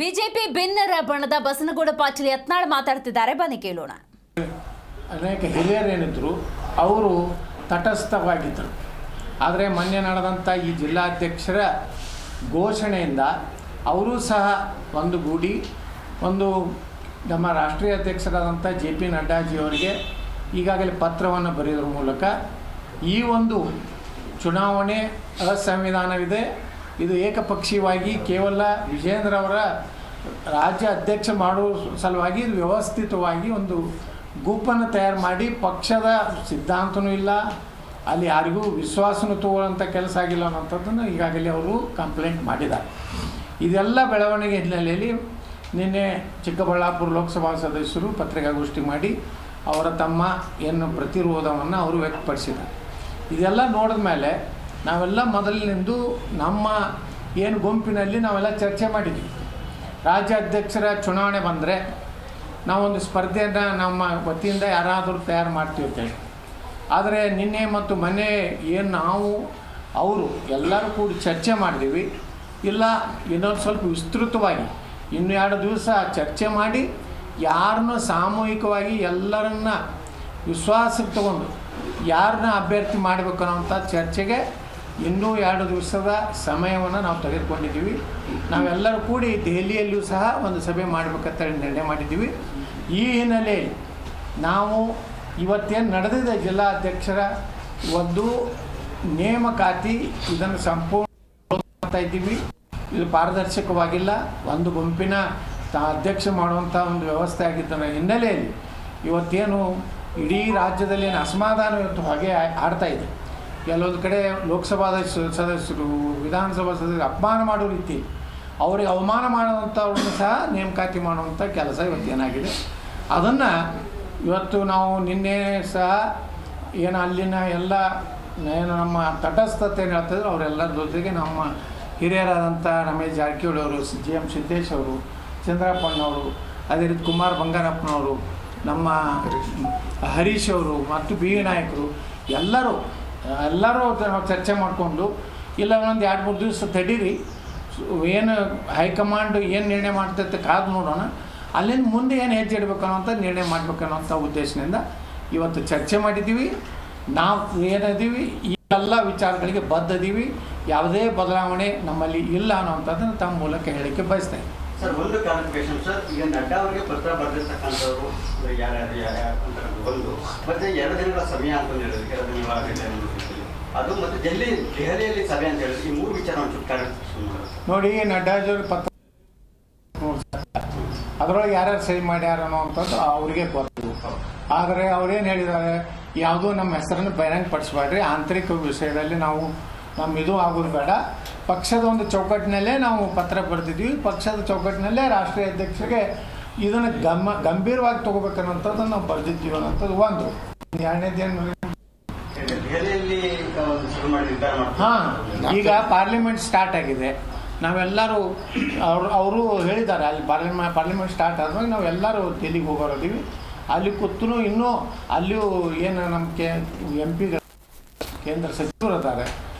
BJP ಭಿನ್ನರ ಬಣದ ಬಸನಗೌಡ ಪಾಟೀಲ್ ಯತ್ನಾಳ್ ಮಾತಾಡ್ತಿದ್ದಾರೆ. ಬನ್ನಿ ಕೇಳೋಣ. ಅನೇಕ ಹಿರಿಯರೇನಿದ್ರು ಅವರು ತಟಸ್ಥವಾಗಿದ್ದರು ಆದರೆ ಮೊನ್ನೆ ನಡೆದಂಥ ಈ ಜಿಲ್ಲಾಧ್ಯಕ್ಷರ ಘೋಷಣೆಯಿಂದ ಅವರೂ ಸಹ ಒಂದು ಗೂಡಿ, ಒಂದು ನಮ್ಮ ರಾಷ್ಟ್ರೀಯ ಅಧ್ಯಕ್ಷರಾದಂಥ ಜೆ ಪಿ ನಡ್ಡಾಜಿಯವರಿಗೆ ಈಗಾಗಲೇ ಪತ್ರವನ್ನು ಬರೆಯೋದ್ರ ಮೂಲಕ ಈ ಒಂದು ಚುನಾವಣೆ ಅಸಂವಿಧಾನವಿದೆ. ಇದು ಏಕಪಕ್ಷೀಯವಾಗಿ ಕೇವಲ ವಿಜೇಂದ್ರ ಅವರ ರಾಜ್ಯ ಅಧ್ಯಕ್ಷ ಮಾಡುವ ಸಲುವಾಗಿ ಇದು ವ್ಯವಸ್ಥಿತವಾಗಿ ಒಂದು ಗುಂಪನ್ನು ತಯಾರು ಮಾಡಿ ಪಕ್ಷದ ಸಿದ್ಧಾಂತನೂ ಇಲ್ಲ, ಅಲ್ಲಿ ಯಾರಿಗೂ ವಿಶ್ವಾಸನೂ ತಗೊಳ್ಳೋಂಥ ಕೆಲಸ ಆಗಿಲ್ಲ ಅನ್ನೋಂಥದ್ದನ್ನು ಈಗಾಗಲೇ ಅವರು ಕಂಪ್ಲೇಂಟ್ ಮಾಡಿದ್ದಾರೆ. ಇದೆಲ್ಲ ಬೆಳವಣಿಗೆ ಹಿನ್ನೆಲೆಯಲ್ಲಿ ನಿನ್ನೆ ಚಿಕ್ಕಬಳ್ಳಾಪುರ ಲೋಕಸಭಾ ಸದಸ್ಯರು ಪತ್ರಿಕಾಗೋಷ್ಠಿ ಮಾಡಿ ಅವರ ತಮ್ಮ ಏನು ಪ್ರತಿರೋಧವನ್ನು ಅವರು ವ್ಯಕ್ತಪಡಿಸಿದ್ದಾರೆ. ಇದೆಲ್ಲ ನೋಡಿದ ಮೇಲೆ ನಾವೆಲ್ಲ ಮೊದಲಿನಿಂದ ನಮ್ಮ ಏನು ಗುಂಪಿನಲ್ಲಿ ನಾವೆಲ್ಲ ಚರ್ಚೆ ಮಾಡಿದ್ವಿ. ರಾಜ್ಯಾಧ್ಯಕ್ಷರ ಚುನಾವಣೆ ಬಂದರೆ ನಾವೊಂದು ಸ್ಪರ್ಧೆಯನ್ನು ನಮ್ಮ ವತಿಯಿಂದ ಯಾರಾದರೂ ತಯಾರು ಮಾಡ್ತೀವಿ ಅಂತೇಳಿ ಆದರೆ ನಿನ್ನೆ ಮತ್ತು ಮೊನ್ನೆ ಏನು ನಾವು, ಅವರು ಎಲ್ಲರೂ ಕೂಡಿ ಚರ್ಚೆ ಮಾಡಿದ್ವಿ. ಇಲ್ಲ, ಇನ್ನೊಂದು ಸ್ವಲ್ಪ ವಿಸ್ತೃತವಾಗಿ ಇನ್ನು ಎರಡು ದಿವಸ ಚರ್ಚೆ ಮಾಡಿ ಯಾರನ್ನೂ ಸಾಮೂಹಿಕವಾಗಿ ಎಲ್ಲರನ್ನ ವಿಶ್ವಾಸಕ್ಕೆ ತಗೊಂಡು ಯಾರನ್ನ ಅಭ್ಯರ್ಥಿ ಮಾಡಬೇಕು ಅನ್ನೋಂಥ ಚರ್ಚೆಗೆ ಇನ್ನೂ ಎರಡು ದಿವಸದ ಸಮಯವನ್ನು ನಾವು ತೆಗೆದುಕೊಂಡಿದ್ದೀವಿ. ನಾವೆಲ್ಲರೂ ಕೂಡಿ ದೆಹಲಿಯಲ್ಲಿಯೂ ಸಹ ಒಂದು ಸಭೆ ಮಾಡಬೇಕಂತ ನಿರ್ಣಯ ಮಾಡಿದ್ದೀವಿ. ಈ ಹಿನ್ನೆಲೆಯಲ್ಲಿ ನಾವು ಇವತ್ತೇನು ನಡೆದಿದೆ ಜಿಲ್ಲಾಧ್ಯಕ್ಷರ ಒಂದು ನೇಮಕಾತಿ ಇದನ್ನು ಸಂಪೂರ್ಣ ಇದ್ದೀವಿ. ಇದು ಪಾರದರ್ಶಕವಾಗಿಲ್ಲ. ಒಂದು ಗುಂಪಿನ ಅಧ್ಯಕ್ಷ ಮಾಡುವಂಥ ಒಂದು ವ್ಯವಸ್ಥೆ ಆಗಿದ್ದನ ಹಿನ್ನೆಲೆಯಲ್ಲಿ ಇವತ್ತೇನು ಇಡೀ ರಾಜ್ಯದಲ್ಲಿ ಏನು ಅಸಮಾಧಾನ ಇವತ್ತು ಹೊಗೆ ಆಡ್ತಾ ಇದೆ. ಕೆಲವೊಂದು ಕಡೆ ಲೋಕಸಭಾ ಸದಸ್ಯ- ಸದಸ್ಯರು, ವಿಧಾನಸಭಾ ಸದಸ್ಯರು ಅಪಮಾನ ಮಾಡೋ ರೀತಿ ಅವರಿಗೆ ಅವಮಾನ ಮಾಡುವಂಥವ್ರನ್ನ ಸಹ ನೇಮಕಾತಿ ಮಾಡುವಂಥ ಕೆಲಸ ಇವತ್ತು ಏನಾಗಿದೆ ಅದನ್ನು ಇವತ್ತು ನಾವು ನಿನ್ನೆ ಸಹ ಏನು ಅಲ್ಲಿನ ಎಲ್ಲ ಏನು ನಮ್ಮ ತಟಸ್ಥತೆ ಏನು ಹೇಳ್ತಿದ್ರು ಅವರೆಲ್ಲರ ಜೊತೆಗೆ ನಮ್ಮ ಹಿರಿಯರಾದಂಥ ರಮೇಶ್ ಜಾರಕಿಹೊಳಿ ಅವರು, ಜಿ ಎಂ ಸಿದ್ದೇಶ್ ಅವರು, ಚಂದ್ರಪ್ಪನವರು, ಅದೇ ರೀತಿ ಕುಮಾರ್ ಬಂಗಾರಪ್ಪನವರು, ನಮ್ಮ ಹರೀಶ್ ಅವರು ಮತ್ತು ಬಿ ವಿ ನಾಯಕರು ಎಲ್ಲರೂ ಎಲ್ಲರೂ ಚರ್ಚೆ ಮಾಡಿಕೊಂಡು, ಇಲ್ಲ ಒಂದು ಎರಡು ಮೂರು ದಿವಸ ತಡೀರಿ. ಏನು ಹೈಕಮಾಂಡ್ ಏನು ನಿರ್ಣಯ ಮಾಡ್ತೈತೆ ಕಾದು ನೋಡೋಣ. ಅಲ್ಲಿಂದ ಮುಂದೆ ಏನು ಹೆಜ್ಜೆ ಇಡಬೇಕು ಅನ್ನೋಂಥ ನಿರ್ಣಯ ಮಾಡ್ಬೇಕು ಅನ್ನೋಂಥ ಉದ್ದೇಶದಿಂದ ಇವತ್ತು ಚರ್ಚೆ ಮಾಡಿದ್ದೀವಿ. ನಾವು ಏನಿದ್ದೀವಿ, ಈ ಎಲ್ಲ ವಿಚಾರಗಳಿಗೆ ಬದ್ಧದೀವಿ ಯಾವುದೇ ಬದಲಾವಣೆ ನಮ್ಮಲ್ಲಿ ಇಲ್ಲ ಅನ್ನೋಂಥದ್ದನ್ನು ತಮ್ಮ ಮೂಲಕ ಹೇಳಲಿಕ್ಕೆ ಬಯಸ್ತಾ ಇದ್ದೀನಿ ಸರ್, ಒಂದು ಕ್ಲಾರಿಫಿಕೇಶನ್ ಸರ್, ಈಗ ನಡ್ಡಾ ಅವರಿಗೆ ಪತ್ರ ಬರೆದಿರ್ತಕ್ಕಂಥವ್ರು ಯಾರ್ಯಾರು ಯಾರ್ಯಾರು ಅಂತ ಒಂದು. ಮತ್ತೆ ಎರಡು ದಿನಗಳ ಸಮಯ ಅಂತ ಹೇಳಿದ್ರು. ಎರಡು ದಿನಗಳ. ಅದು ಮತ್ತೆ ಡೆಲ್ಲಿ, ದೆಹಲಿಯಲ್ಲಿ ಸಭೆ ಅಂತ ಹೇಳಿದ್ರು. ಈ ಮೂರು ವಿಚಾರ ಕ್ಲಾರಿಫಿಕೇಶನ್ ಮಾಡಿ ನೋಡಿ, ನಡ್ಡಾಜಿಯವ್ರ ಪತ್ರ ಅದರೊಳಗೆ ಯಾರ್ಯಾರು ಸಹಿ ಮಾಡ್ಯಾರ ಅಂತಂದ್ರೆ ಅವ್ರಿಗೆ ಗೊತ್ತು. ಆದರೆ ಅವ್ರೇನು ಹೇಳಿದ್ದಾರೆ, ಯಾವುದೂ ನಮ್ಮ ಹೆಸರನ್ನು ಬಹಿರಂಗಪಡಿಸ್ಬೇಡ್ರಿ ಆಂತರಿಕ ವಿಷಯದಲ್ಲಿ ನಾವು ನಮ್ಮ ಇದು ಆಗೋದು ಬೇಡ. ಪಕ್ಷದ ಒಂದು ಚೌಕಟ್ಟಿನಲ್ಲೇ ನಾವು ಪತ್ರ ಬರೆದಿದ್ವಿ. ಪಕ್ಷದ ಚೌಕಟ್ಟಿನಲ್ಲೇ ರಾಷ್ಟ್ರೀಯ ಅಧ್ಯಕ್ಷರಿಗೆ ಇದನ್ನು ಗಮ ಗಂಭೀರವಾಗಿ ತಗೋಬೇಕನ್ನುವಂಥದ್ದನ್ನು ನಾವು ಬರೆದಿದ್ದೀವಿ ಅನ್ನೋಂಥದ್ದು ಒಂದು. ಎರಡನೇದೇನು ಹಾಂ ಈಗ ಪಾರ್ಲಿಮೆಂಟ್ ಸ್ಟಾರ್ಟ್ ಆಗಿದೆ. ನಾವೆಲ್ಲರೂ ಅವರು ಅವರು ಹೇಳಿದ್ದಾರೆ ಅಲ್ಲಿ ಪಾರ್ಲಿಮೆ ಪಾರ್ಲಿಮೆಂಟ್ ಸ್ಟಾರ್ಟ್ ಆದ್ಮೇಲೆ ನಾವು ಎಲ್ಲರೂ ದೆಹಲಿಗೆ ಹೋಗೋರಿದ್ದೀವಿ. ಅಲ್ಲಿ ಕೂತು ಇನ್ನೂ ಅಲ್ಲಿಯೂ ಏನು ನಮ್ಮ ಕೆ ಎಂ ಪಿ ಕೇಂದ್ರ ಸಚಿವರು ಇದ್ದಾರೆ